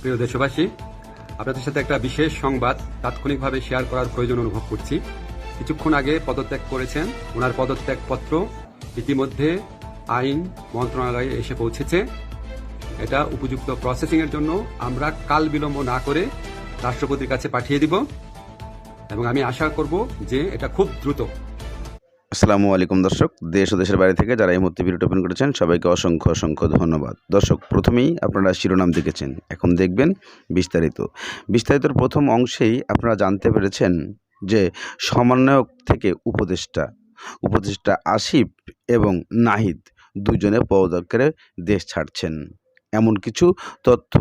প্রিয় দেশবাসী, আপনাদের সাথে একটা বিশেষ সংবাদ তাৎক্ষণিকভাবে শেয়ার করার প্রয়োজন অনুভব করছি। কিছুক্ষণ আগে পদত্যাগ করেছেন, ওনার পদত্যাগপত্র ইতিমধ্যে আইন মন্ত্রণালয়ে এসে পৌঁছেছে। এটা উপযুক্ত প্রসেসিং এর জন্য আমরা কাল বিলম্ব না করে রাষ্ট্রপতির কাছে পাঠিয়ে দিব। এবং আমি আশা করব যে এটা খুব দ্রুত আসসালামু আলাইকুম দর্শক, দেশ ও দেশের বাইরে থেকে যারা এই মুহূর্তে ভিডিওটি ওপেন করেছেন, সবাইকে অসংখ্য অসংখ্য ধন্যবাদ। দর্শক, প্রথমেই আপনারা শিরোনাম দেখেছেন, এখন দেখবেন বিস্তারিত। বিস্তারিতর প্রথম অংশেই আপনারা জানতে পেরেছেন যে সমন্বয়ক থেকে উপদেষ্টা উপদেষ্টা আসিফ এবং নাহিদ দুজনে পদত্যাগে দেশ ছাড়ছেন। এমন কিছু তথ্য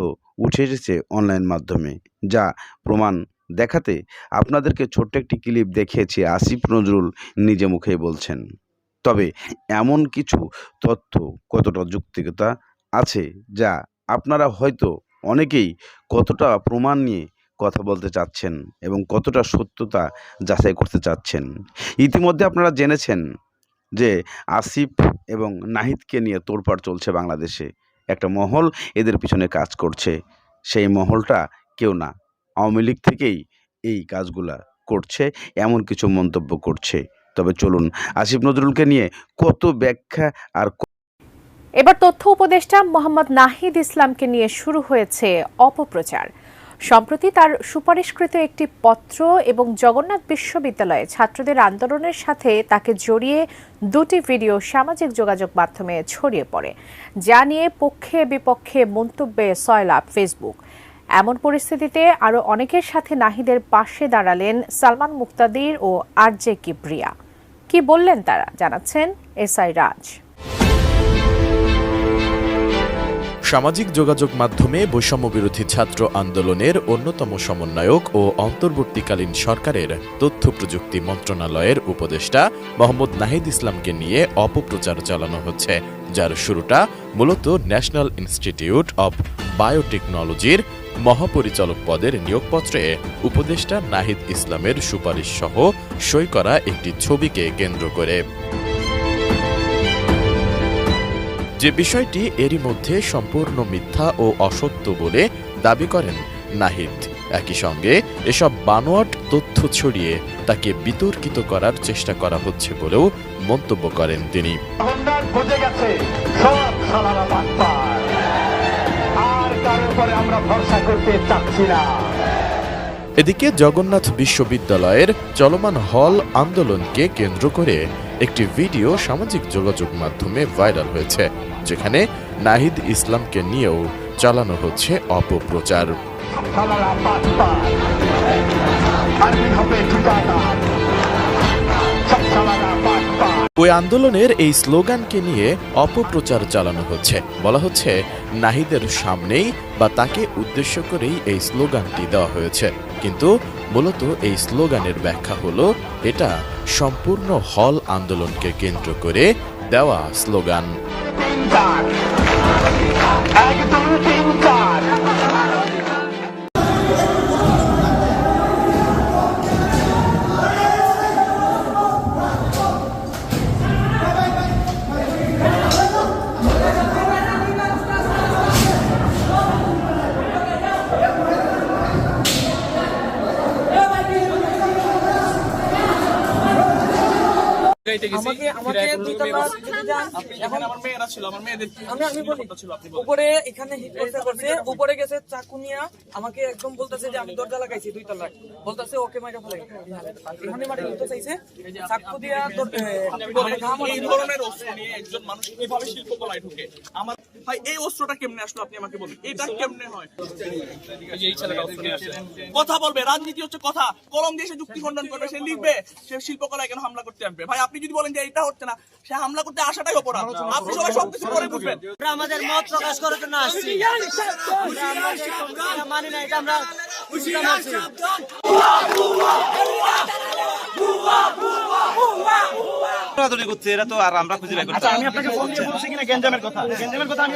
উঠে এসেছে অনলাইন মাধ্যমে, যা প্রমাণ দেখাতে আপনাদেরকে ছোট্ট একটি ক্লিপ দেখিয়েছি আসিফ নজরুল নিজে মুখেই বলছেন। তবে এমন কিছু তথ্য কতটা যুক্তিকতা আছে যা আপনারা হয়তো অনেকেই কতটা প্রমাণ নিয়ে কথা বলতে চাচ্ছেন এবং কতটা সত্যতা যাচাই করতে চাচ্ছেন? ইতিমধ্যে আপনারা জেনেছেন যে আসিফ এবং নাহিদকে নিয়ে তোড়পাড় চলছে বাংলাদেশে। একটা মহল এদের পিছনে কাজ করছে। সেই মহলটা কেউ না। আওয়ামী লীগ থেকেই এই কাজগুলা করছে, এমন কিছু মন্তব্য করছে। তবে চলুন, আসিফ নজরুলকে নিয়ে কত ব্যাখ্যা আর এবার তথ্য উপদেষ্টা মোহাম্মদ নাহিদ ইসলামকে নিয়ে শুরু হয়েছে অপপ্রচার। সম্প্রতি তার সুপারিশকৃত একটি পত্র এবং জগন্নাথ বিশ্ববিদ্যালয়ে ছাত্রদের আন্দোলনের সাথে তাকে জড়িয়ে দুটি ভিডিও সামাজিক যোগাযোগ মাধ্যমে ছড়িয়ে পড়ে। যা নিয়ে পক্ষে বিপক্ষে মন্তব্যে সয়লাভ ফেসবুক। এমন পরিস্থিতিতে আরও অনেকের সাথে নাহিদের পাশে দাঁড়ালেন সালমান মুক্তাদির ও আর জে কিবরিয়া কি বললেন তারা? জানাচ্ছেন এসআই রাজ। সামাজিক যোগাযোগ মাধ্যমে বৈষম্য বিরোধী ছাত্র আন্দোলনের অন্যতম সমন্বয়ক ও অন্তর্বর্তীকালীন সরকারের তথ্য প্রযুক্তি মন্ত্রণালয়ের উপদেষ্টা মোহাম্মদ নাহিদ ইসলামকে নিয়ে অপপ্রচার চালানো হচ্ছে, যার শুরুটা মূলত ন্যাশনাল ইনস্টিটিউট অব বায়োটেকনোলজির মহাপরিচালক পদের নিয়োগপত্রে উপদেষ্টা নাহিদ ইসলামের সুপারিশ সহ সই করা একটি ছবিকে কেন্দ্র করে। যে বিষয়টি এরই মধ্যে সম্পূর্ণ মিথ্যা ও অসত্য বলে দাবি করেন নাহিদ। একই সঙ্গে এসব বানোয়াট তথ্য ছড়িয়ে তাকে বিতর্কিত করার চেষ্টা করা হচ্ছে বলেও মন্তব্য করেন তিনি। উপরে আমরা ভরসা করতে চাচ্ছি না। এদিকে জগন্নাথ বিশ্ববিদ্যালয়ের চলমান হল আন্দোলনকে কেন্দ্র করে একটি ভিডিও সামাজিক যোগাযোগ মাধ্যমে ভাইরাল হয়েছে যেখানে নাহিদ ইসলামকে নিয়েও চালানো হচ্ছে অপপ্রচার। ওই আন্দোলনের এই স্লোগানকে নিয়ে অপপ্রচার চালানো হচ্ছে। বলা হচ্ছে, নাহিদের সামনেই বা তাকে উদ্দেশ্য করেই এই স্লোগানটি দেওয়া হয়েছে। কিন্তু মূলত এই স্লোগানের ব্যাখ্যা হলো, এটা সম্পূর্ণ হল আন্দোলনকে কেন্দ্র করে দেওয়া স্লোগান। উপরে এখানে করছে উপরে গেছে চাকুনিয়া। আমাকে একদম বলতেছে যে আমি দরজা লাগাইছি দুই তলায় বলতেছে ওকে মাইরা ফেলাই এখানে মাটি নিতে চাইছে। চাকু দিয়া দর- এ, কি বলে, ঘাম এই ধরনের অস্ত্র নিয়ে একজন মানুষ কীভাবে শিল্পকলায় ঢুকে। আমার ভাই এই অস্ত্রটা কেমনে আসলো আপনি আমাকে বলুন? এটা কেমনে হয়? কথা বলবে রাজনীতি হচ্ছে কথা। কলম দিয়ে সে যুক্তি খণ্ডন করবে সে লিখবে সে শিল্পকলায় কেন হামলা করতে আসবে? ভাই আপনি যদি বলেন যে এটা হচ্ছে না সে হামলা করতে আসাটাই অপরাধ। আপনি সবাই সবকিছু পরে বুঝবেন আমরা আমাদের মত প্রকাশ করার জন্য আসছি। মানি না এটা আমরা বুঝতে পারছি। দৌড়াদৌড়ি করছে এরা তো আর আমরা খুঁজে বের করতে আমি আপনাকে ফোন দিয়ে বলছি কিনা গেঞ্জামের কথা। গেঞ্জামের কথা আমি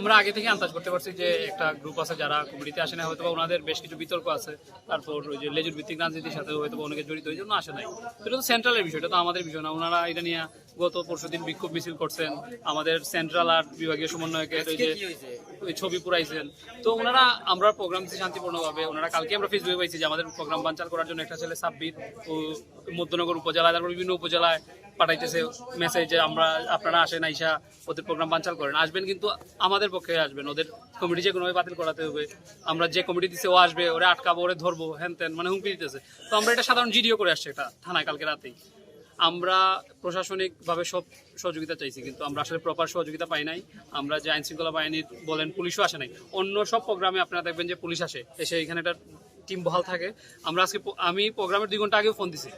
আমরা আগে থেকে আন্দাজ করতে পারছি যে একটা গ্রুপ আছে যারা কমিটিতে আসে না হয়তো বা ওনাদের বেশ কিছু বিতর্ক আছে। তারপর ওই যে লেজুর ভিত্তিক রাজনীতির সাথে হয়তো বা অনেকে জড়িত ওই জন্য আসে নাই। এটা তো সেন্ট্রালের বিষয় এটা তো আমাদের বিষয় না। ওনারা এটা নিয়ে গত পরশুদিন বিক্ষোভ মিছিল করছেন। আমাদের সেন্ট্রাল আর বিভাগীয় সমন্বয়কের ওই যে ওই ছবি পুরাইছেন। তো ওনারা আমরা প্রোগ্রাম দিচ্ছি শান্তিপূর্ণভাবে। ওনারা কালকে আমরা ফেসবুকে পাইছি যে আমাদের প্রোগ্রাম বানচাল করার জন্য একটা ছেলে সাব্বির ও মধ্যনগর উপজেলায় তারপর বিভিন্ন উপজেলায় পাঠাইতেছে মেসেজ যে আমরা, আপনারা আসেন, আইসা ওদের প্রোগ্রাম বানচাল করেন। আসবেন কিন্তু আমাদের পক্ষে আসবেন, ওদের কমিটি যে কোনোভাবে বাতিল করাতে হবে। আমরা যে কমিটি দিচ্ছে ও আসবে, ওরে আটকাবো, ওরে ধরবো হ্যান ত্যান মানে হুমকি দিতেছে। তো আমরা এটা সাধারণ জিডিও করে আসছি এটা থানায় কালকে রাতেই। আমরা প্রশাসনিকভাবে সব সহযোগিতা চাইছি, কিন্তু আমরা আসলে প্রপার সহযোগিতা পাই নাই। আমরা যে আইন শৃঙ্খলা বাহিনীর বলেন, পুলিশও আসে নাই। অন্য সব প্রোগ্রামে আপনারা দেখবেন যে পুলিশ আসে, এসে এখানে একটা টিম বহাল থাকে। আমরা আজকে, আমি প্রোগ্রামের দুই ঘণ্টা আগেও ফোন দিছি।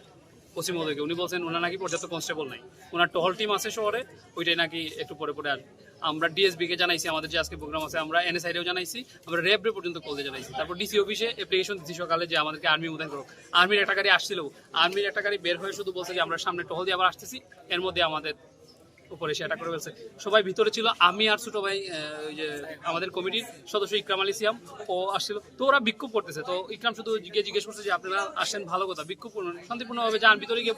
পশ্চিম মহোদয়কে উনি বলছেন, ওনার নাকি পর্যাপ্ত কনস্টেবল নাই। ওনার টহল টিম আছে শহরে, ওইটাই নাকি একটু পরে পরে আসবে আমরা ডিএসবি কে জানাইছি, আমাদের যে আজকে প্রোগ্রাম আছে, আমরা এনএসআইডেও জানাইছি, আমরা রেপ রে পর্যন্ত কলতে জানাইছি। তারপর ডিসি অফিসে অ্যাপ্লিকেশন দিচ্ছি সকালে যে আমাদেরকে আর্মি মোদান করো আর্মির একটা গাড়ি আসছিল। আর্মির একটা গাড়ি বের হয়ে শুধু বলছে যে, আমরা সামনে টহল দিয়ে আবার আসতেছি। এর মধ্যে আমাদের উপরে সে অ্যাটাক করে ফেলছে। সবাই ভিতরে ছিল আমি আর ছোট ভাই ওই যে আমাদের কমিটির সদস্য ইকরাম আলী সিয়াম ও আসছিল। তো ওরা বিক্ষোভ করতেছে। তো ইকরাম শুধু গিয়ে জিজ্ঞেস করছে যে আপনারা আসেন ভালো কথা বিক্ষোভ করুন শান্তিপূর্ণভাবে যান ভিতরে গিয়ে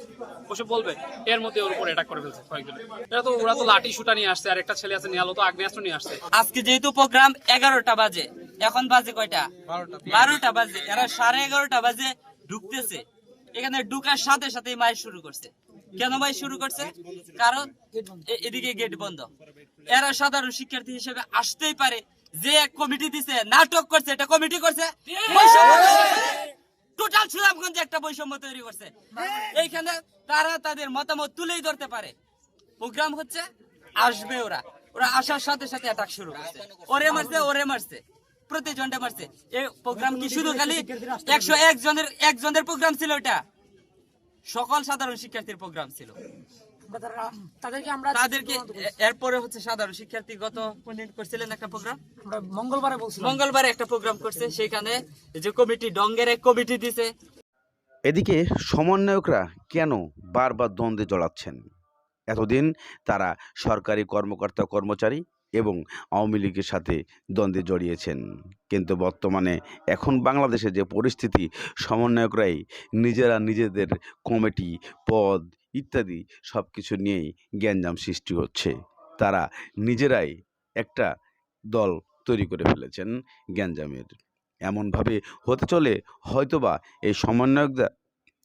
বসে বলবে। এর মধ্যে ওর উপরে অ্যাটাক করে ফেলছে কয়েকজন। এরা তো ওরা তো লাঠি শুটা নিয়ে আসছে আর একটা ছেলে আছে নিয়ে তো আগ্নেয়াস্ত্র নিয়ে আসছে। আজকে যেহেতু প্রোগ্রাম এগারোটা বাজে এখন বাজে কয়টা? বারোটা বাজে এরা সাড়ে এগারোটা বাজে ঢুকতেছে। এখানে ঢুকার সাথে সাথে মায়ের শুরু করছে। কেন মাইক শুরু করছে? কারণ এদিকে গেট বন্ধ। এরা সাধারণ শিক্ষার্থী হিসেবে আসতেই পারে। যে কমিটি দিছে, নাটক করছে, এটা কমিটি করছে। টোটাল সুনামগঞ্জে একটা বৈষম্য তৈরি করছে। এইখানে তারা তাদের মতামত তুলেই ধরতে পারে। প্রোগ্রাম হচ্ছে, আসবে ওরা। ওরা আসার সাথে সাথে অ্যাটাক শুরু করছে। ওরে মারছে ওরে মারছে। প্রতিজনটা মারছে। এই প্রোগ্রাম কি শুধু খালি একশো একজনের একজনের প্রোগ্রাম ছিল এটা সকল সাধারণ শিক্ষার্থীর প্রোগ্রাম ছিল। তাদেরকে আমরা তাদেরকে এরপরে হচ্ছে সাধারণ শিক্ষার্থী গত করছিলেন একটা প্রোগ্রাম মঙ্গলবারে বলছিলাম। মঙ্গলবারে একটা প্রোগ্রাম করছে সেখানে যে কমিটি ডঙ্গের এক কমিটি দিছে। এদিকে সমন্বয়করা কেন বারবার দ্বন্দ্বে জড়াচ্ছেন? এতদিন তারা সরকারি কর্মকর্তা কর্মচারী এবং আওয়ামী লীগের সাথে দ্বন্দ্বে জড়িয়েছেন। কিন্তু বর্তমানে এখন বাংলাদেশে যে পরিস্থিতি, সমন্বয়করাই নিজেরা নিজেদের কমিটি, পদ ইত্যাদি সব কিছু নিয়েই গ্যাঞ্জাম সৃষ্টি হচ্ছে। তারা নিজেরাই একটা দল তৈরি করে ফেলেছেন গ্যাঞ্জামের। এমনভাবে হতে চলে হয়তোবা এই সমন্বয়করা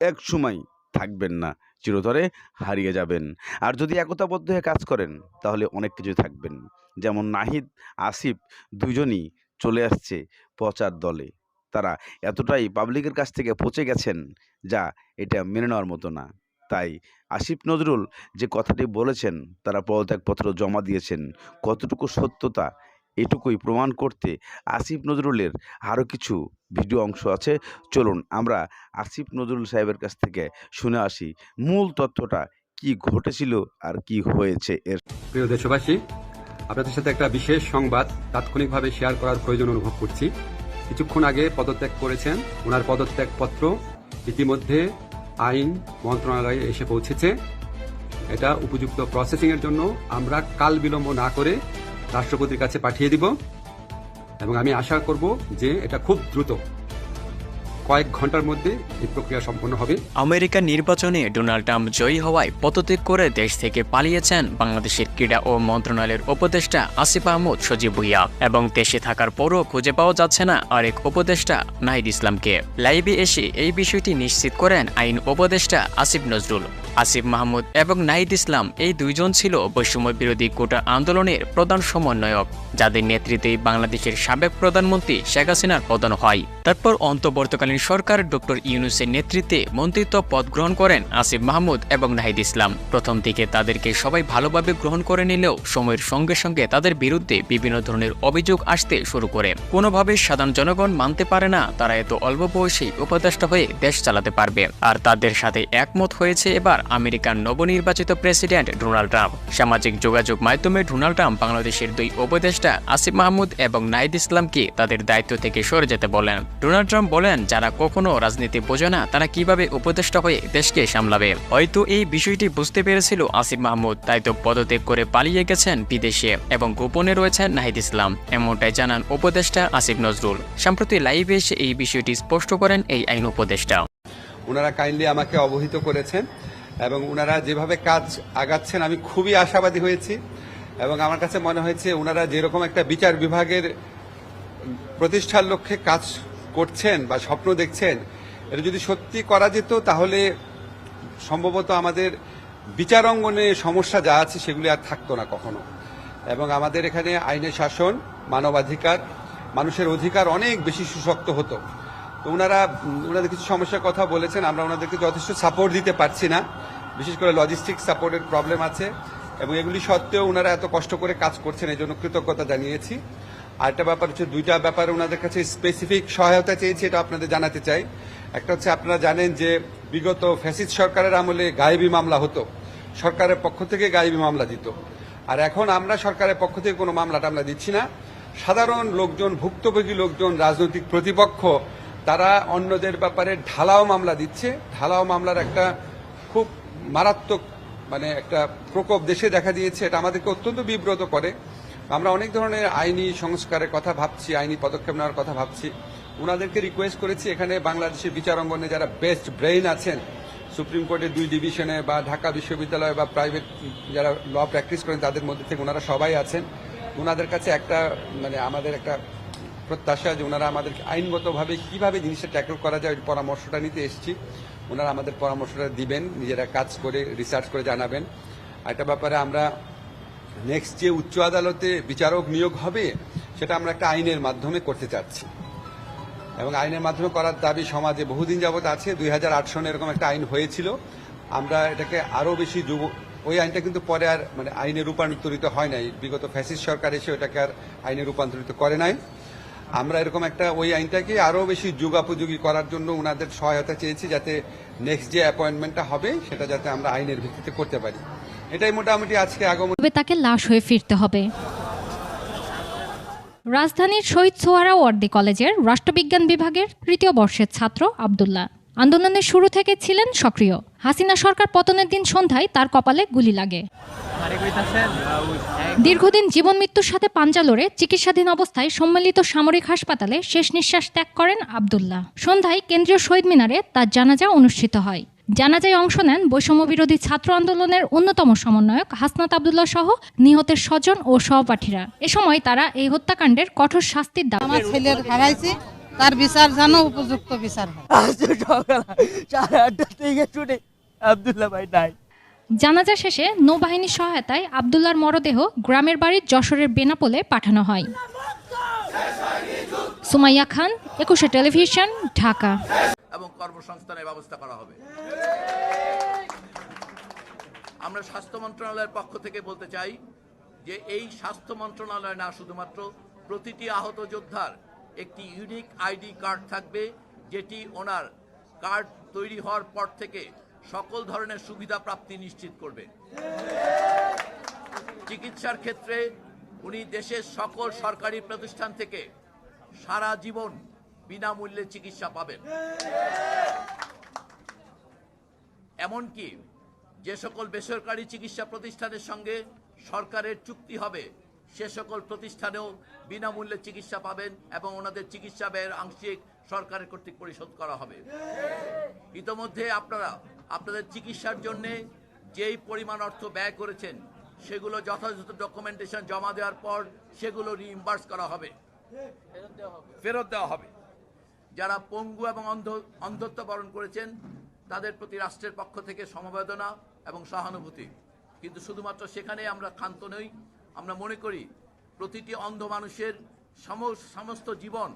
এক সময় থাকবেন না, চিরতরে হারিয়ে যাবেন। আর যদি একতাবদ্ধ হয়ে কাজ করেন, তাহলে অনেক কিছু থাকবেন। যেমন নাহিদ, আসিফ দুজনই চলে আসছে প্রচার দলে। তারা এতটাই পাবলিকের কাছ থেকে পচে গেছেন যা এটা মেনে নেওয়ার মতো না। তাই আসিফ নজরুল যে কথাটি বলেছেন, তারা পদত্যাগপত্র জমা দিয়েছেন, কতটুকু সত্যতা এটুকুই প্রমাণ করতে আসিফ নজরুলের আরও কিছু ভিডিও অংশ আছে। চলুন আমরা আসিফ নজরুল সাহেবের কাছ থেকে শুনে আসি মূল তথ্যটা কি ঘটেছিল আর কি হয়েছে এর। প্রিয় দেশবাসী আপনাদের সাথে একটা বিশেষ সংবাদ তাৎক্ষণিকভাবে শেয়ার করার প্রয়োজন অনুভব করছি। কিছুক্ষণ আগে পদত্যাগ করেছেন। ওনার পদত্যাগপত্র ইতিমধ্যে আইন মন্ত্রণালয়ে এসে পৌঁছেছে। এটা উপযুক্ত প্রসেসিংয়ের জন্য আমরা কাল বিলম্ব না করে রাষ্ট্রপতির কাছে পাঠিয়ে দিব। এবং আমি আশা করব যে এটা খুব দ্রুত কয়েক ঘণ্টার মধ্যে এই প্রক্রিয়া সম্পন্ন হবে। আমেরিকা নির্বাচনে ডোনাল্ড ট্রাম্প জয়ী হওয়ায় পদত্যাগ করে দেশ থেকে পালিয়েছেন বাংলাদেশের ক্রীড়া ও মন্ত্রণালয়ের উপদেষ্টা আসিফ আহমদ সজীব ভুইয়া এবং দেশে থাকার পরও খুঁজে পাওয়া যাচ্ছে না আরেক উপদেষ্টা নাহিদ ইসলামকে। লাইভে এসে এই বিষয়টি নিশ্চিত করেন আইন উপদেষ্টা আসিফ নজরুল। আসিফ মাহমুদ এবং নাহিদ ইসলাম এই দুইজন ছিল বৈষম্য বিরোধী কোটা আন্দোলনের প্রধান সমন্বয়ক, যাদের নেতৃত্বে বাংলাদেশের সাবেক প্রধানমন্ত্রী শেখ হাসিনার পতন হয়। তারপর অন্তর্বর্তীকালীন সরকার ডক্টর ইউনুসের নেতৃত্বে মন্ত্রিত্ব পদ গ্রহণ করেন আসিফ মাহমুদ এবং নাহিদ ইসলাম। প্রথম দিকে তাদেরকে সবাই ভালোভাবে গ্রহণ করে নিলেও সময়ের সঙ্গে সঙ্গে তাদের বিরুদ্ধে বিভিন্ন ধরনের অভিযোগ আসতে শুরু করে। কোনোভাবে সাধারণ জনগণ মানতে পারে না, তারা এত অল্প বয়সী উপদেষ্টা হয়ে দেশ চালাতে পারবে। আর তাদের সাথে একমত হয়েছে এবার আমেরিকার নবনির্বাচিত প্রেসিডেন্ট ডোনাল্ড ট্রাম্প। সামাজিক যোগাযোগ মাধ্যমে ডোনাল্ড ট্রাম্প বাংলাদেশের দুই উপদেষ্টা আসিফ মাহমুদ এবং নাইদ ইসলামকে তাদের দায়িত্ব থেকে সরে যেতে বলেন। ডোনাল্ড ট্রাম্প বলেন, যারা কখনো রাজনীতি বোঝে না, তারা কীভাবে উপদেষ্টা হয়ে দেশকে সামলাবে? হয়তো এই বিষয়টি বুঝতে পেরেছিল আসিফ মাহমুদ, তাই তো পদত্যাগ করে পালিয়ে গেছেন বিদেশে এবং গোপনে রয়েছেন নাহিদ ইসলাম, এমনটাই জানান উপদেষ্টা আসিফ নজরুল। সম্প্রতি লাইভে এসে এই বিষয়টি স্পষ্ট করেন এই আইন উপদেষ্টা। ওনারা কাইন্ডলি আমাকে অবহিত করেছেন। এবং ওনারা যেভাবে কাজ আগাচ্ছেন, আমি খুবই আশাবাদী হয়েছি। এবং আমার কাছে মনে হয়েছে ওনারা যেরকম একটা বিচার বিভাগের প্রতিষ্ঠার লক্ষ্যে কাজ করছেন বা স্বপ্ন দেখছেন, এটা যদি সত্যি করা যেত, তাহলে সম্ভবত আমাদের বিচার অঙ্গনে সমস্যা যা আছে, সেগুলি আর থাকতো না কখনো। এবং আমাদের এখানে আইনের শাসন, মানবাধিকার, মানুষের অধিকার অনেক বেশি সুশক্ত হতো। তো ওনারা ওনাদের কিছু সমস্যার কথা বলেছেন, আমরা ওনাদেরকে যথেষ্ট সাপোর্ট দিতে পারছি না। বিশেষ করে লজিস্টিক সাপোর্টের প্রবলেম আছে, এবং এগুলি সত্ত্বেও ওনারা এত কষ্ট করে কাজ করছেন এই জন্য কৃতজ্ঞতা জানিয়েছি। আরেকটা ব্যাপার হচ্ছে, দুইটা ব্যাপারে ওনাদের কাছে স্পেসিফিক সহায়তা চেয়েছি, এটা আপনাদের জানাতে চাই। একটা হচ্ছে, আপনারা জানেন যে বিগত ফ্যাসিস্ট সরকারের আমলে গায়েবী মামলা হতো, সরকারের পক্ষ থেকে গায়েবী মামলা দিত। আর এখন আমরা সরকারের পক্ষ থেকে কোনো মামলাটা আমরা দিচ্ছি না। সাধারণ লোকজন, ভুক্তভোগী লোকজন, রাজনৈতিক প্রতিপক্ষ তারা অন্যদের ব্যাপারে ঢালাও মামলা দিচ্ছে। ঢালাও মামলার একটা খুব মারাত্মক মানে একটা প্রকোপ দেশে দেখা দিয়েছে। এটা আমাদেরকে অত্যন্ত বিব্রত করে। আমরা অনেক ধরনের আইনি সংস্কারের কথা ভাবছি, আইনি পদক্ষেপ নেওয়ার কথা ভাবছি। ওনাদেরকে রিকোয়েস্ট করেছি, এখানে বাংলাদেশের বিচার অঙ্গনে যারা বেস্ট ব্রেইন আছেন, সুপ্রিম কোর্টের দুই ডিভিশনে বা ঢাকা বিশ্ববিদ্যালয় বা প্রাইভেট যারা ল প্র্যাকটিস করেন, তাদের মধ্যে থেকে ওনারা সবাই আছেন। ওনাদের কাছে একটা মানে আমাদের একটা প্রত্যাশা যে ওনারা আমাদেরকে আইনগতভাবে কীভাবে জিনিসটা ট্যাকল করা যায় ওই পরামর্শটা নিতে এসেছি। ওনারা আমাদের পরামর্শটা দিবেন, নিজেরা কাজ করে রিসার্চ করে জানাবেন। একটা ব্যাপারে আমরা নেক্সট যে উচ্চ আদালতে বিচারক নিয়োগ হবে, সেটা আমরা একটা আইনের মাধ্যমে করতে চাচ্ছি। এবং আইনের মাধ্যমে করার দাবি সমাজে বহুদিন যাবত আছে। দুই হাজার আট সনে এরকম একটা আইন হয়েছিল। আমরা এটাকে আরও বেশি যুব ওই আইনটা কিন্তু পরে আর মানে আইনে রূপান্তরিত হয় নাই। বিগত ফ্যাসিস্ট সরকার এসে ওটাকে আর আইনে রূপান্তরিত করে নাই। আমরা এরকম একটা ওই আইনটাকে আরও বেশি যুগোপযোগী করার জন্য ওনাদের সহায়তা চেয়েছি যাতে নেক্সট যে অ্যাপয়েন্টমেন্টটা হবে, সেটা যাতে আমরা আইনের ভিত্তিতে করতে পারি। এটাই মোটামুটি আজকে আগমন। তাকে লাশ হয়ে ফিরতে হবে। রাজধানীর শহীদ সোয়ারা ওয়ার্দি কলেজের রাষ্ট্রবিজ্ঞান বিভাগের তৃতীয় বর্ষের ছাত্র আবদুল্লাহ। আন্দোলনের শুরু থেকে ছিলেন সক্রিয়। হাসিনা সরকার পতনের দিন সন্ধ্যায় তার কপালে গুলি লাগে। দীর্ঘদিন জীবন মৃত্যুর সাথে পাঞ্জা লড়ে চিকিৎসাধীন অবস্থায় সম্মিলিত সামরিক হাসপাতালে শেষ নিঃশ্বাস ত্যাগ করেন আবদুল্লাহ। সন্ধ্যায় কেন্দ্রীয় শহীদ মিনারে তার জানাজা অনুষ্ঠিত হয়। জানাজায় অংশ নেন বৈষম্য বিরোধী ছাত্র আন্দোলনের অন্যতম সমন্বয়ক হাসনাত আবদুল্লাহ সহ নিহতের স্বজন ও সহপাঠীরা। এ সময় তারা এই হত্যাকাণ্ডের কঠোর শাস্তির দাবি তার বিচার যেন উপযুক্ত বিচার হয়। সাড়ে আটটা থেকে ছুটে আবদুল্লাহ ভাই নাই। জানাজা শেষে নৌবাহিনীর সহায়তায় আবদুল্লার মরদেহ গ্রামের বাড়ির যশোরের বেনাপোলে পাঠানো হয়। সুমাইয়া খান একুশে টেলিভিশন ঢাকা। এবং কর্মসংস্থানের ব্যবস্থা করা হবে। আমরা স্বাস্থ্য মন্ত্রণালয়ের পক্ষ থেকে বলতে চাই যে এই স্বাস্থ্য মন্ত্রণালয় না শুধুমাত্র প্রতিটি আহত যোদ্ধার একটি ইউনিক আইডি কার্ড থাকবে, যেটি ওনার কার্ড তৈরি হওয়ার পর থেকে সকল ধরনের সুবিধা প্রাপ্তি নিশ্চিত করবে। চিকিৎসার ক্ষেত্রে উনি দেশের সকল সরকারি প্রতিষ্ঠান থেকে সারা জীবন বিনামূল্যে চিকিৎসা পাবেন। এমনকি যে সকল বেসরকারি চিকিৎসা প্রতিষ্ঠানের সঙ্গে সরকারের চুক্তি হবে সে সকল প্রতিষ্ঠানেও বিনামূল্যে চিকিৎসা পাবেন এবং ওনাদের চিকিৎসা ব্যয়ের আংশিক সরকারের কর্তৃক পরিশোধ করা হবে। ইতোমধ্যে আপনারা আপনাদের চিকিৎসার জন্য যেই পরিমাণ অর্থ ব্যয় করেছেন সেগুলো যথাযথ ডকুমেন্টেশন জমা দেওয়ার পর সেগুলো রিইম্বার্স করা হবে। ফেরত দেওয়া হবে। যারা পঙ্গু এবং অন্ধ অন্ধত্ব বরণ করেছেন তাদের প্রতি রাষ্ট্রের পক্ষ থেকে সমবেদনা এবং সহানুভূতি। কিন্তু শুধুমাত্র সেখানে আমরা ক্ষান্ত নই আমরা মনে করি প্রতিটি অন্ধ মানুষের সম- সমস্ত জীবন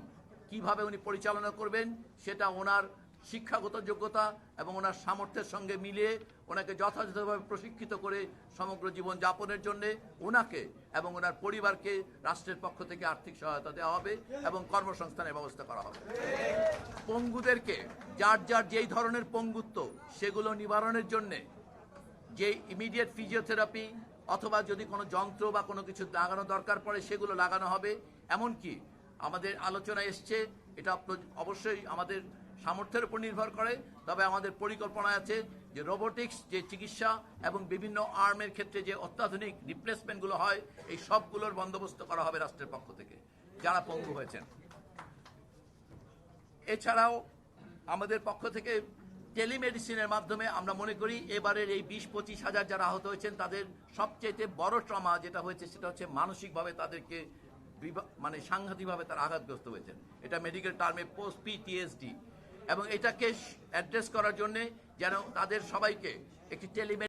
কীভাবে উনি পরিচালনা করবেন, সেটা ওনার শিক্ষাগত যোগ্যতা এবং ওনার সামর্থ্যের সঙ্গে মিলিয়ে ওনাকে যথাযথভাবে প্রশিক্ষিত করে সমগ্র জীবন যাপনের জন্য ওনাকে এবং ওনার পরিবারকে রাষ্ট্রের পক্ষ থেকে আর্থিক সহায়তা দেওয়া হবে এবং কর্মসংস্থানের ব্যবস্থা করা হবে। পঙ্গুদেরকে, যার যার যেই ধরনের পঙ্গুত্ব, সেগুলো নিবারণের জন্যে যে ইমিডিয়েট ফিজিওথেরাপি অথবা যদি কোনো যন্ত্র বা কোনো কিছু লাগানো দরকার পড়ে, সেগুলো লাগানো হবে। এমনকি আমাদের আলোচনা এসছে, এটা অবশ্যই আমাদের সামর্থ্যের উপর নির্ভর করে, তবে আমাদের পরিকল্পনা আছে যে রোবোটিক্স, যে চিকিৎসা এবং বিভিন্ন আর্মের ক্ষেত্রে যে অত্যাধুনিক রিপ্লেসমেন্টগুলো হয়, এই সবগুলোর বন্দোবস্ত করা হবে রাষ্ট্রের পক্ষ থেকে, যারা পঙ্গু হয়েছেন। এছাড়াও আমাদের পক্ষ থেকে টেলিমেডিসিনের মাধ্যমে আমরা মনে করি এবারের এই বিশ পঁচিশ হাজার যারা আহত হয়েছেন, তাদের সবচেয়ে বড় ট্রমা যেটা হয়েছে সেটা হচ্ছে মানসিকভাবে তাদেরকে মানে সাংঘাতিকভাবে তারা আঘাতগ্রস্ত হয়েছেন। এটা মেডিকেল টার্মে পোস্ট পিটিএসডি এবং এটাকে অ্যাড্রেস করার জন্যে যেন তাদের সবাইকে একটি টেলিমে